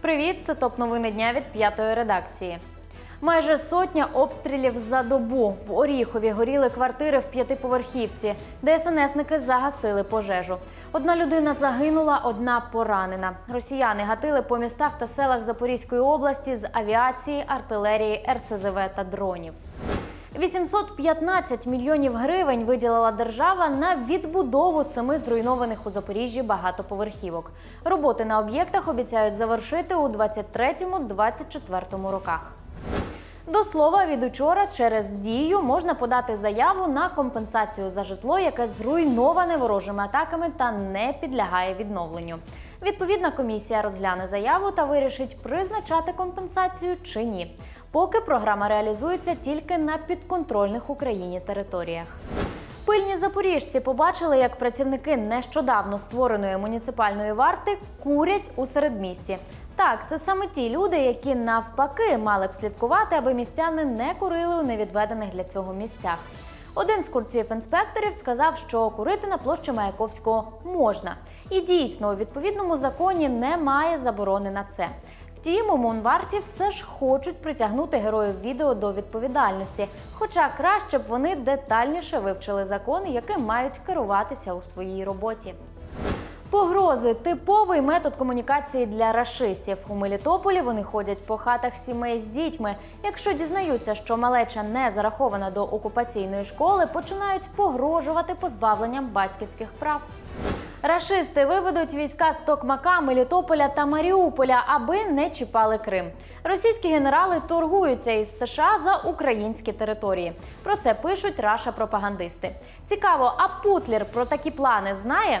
привіт! Це топ новини дня від п'ятої редакції. Майже сотня обстрілів за добу. В Оріхові горіли квартири в п'ятиповерхівці, де СНСники загасили пожежу. Одна людина загинула, одна поранена. Росіяни гатили по містах та селах Запорізької області з авіації, артилерії, РСЗВ та дронів. 815 мільйонів гривень виділила держава на відбудову семи зруйнованих у Запоріжжі багатоповерхівок. Роботи на об'єктах обіцяють завершити у 23-24 роках. До слова, від учора через дію можна подати заяву на компенсацію за житло, яке зруйноване ворожими атаками та не підлягає відновленню. Відповідна комісія розгляне заяву та вирішить, призначати компенсацію чи ні. Поки програма реалізується тільки на підконтрольних Україні територіях. Пильні запоріжці побачили, як працівники нещодавно створеної муніципальної варти курять у середмісті. Так, це саме ті люди, які навпаки мали б слідкувати, аби містяни не курили у невідведених для цього місцях. Один з курців-інспекторів сказав, що курити на площі Маяковського можна. І дійсно, у відповідному законі немає заборони на це. Втім, у Монварті все ж хочуть притягнути героїв відео до відповідальності. Хоча краще б вони детальніше вивчили закони, яким мають керуватися у своїй роботі. Погрози типовий метод комунікації для рашистів. У Мелітополі вони ходять по хатах сімей з дітьми. Якщо дізнаються, що малеча не зарахована до окупаційної школи, починають погрожувати позбавленням батьківських прав. Рашисти виведуть війська з Токмака, Мелітополя та Маріуполя, аби не чіпали Крим. Російські генерали торгуються із США за українські території. Про це пишуть раша пропагандисти. Цікаво, а Путлер про такі плани знає?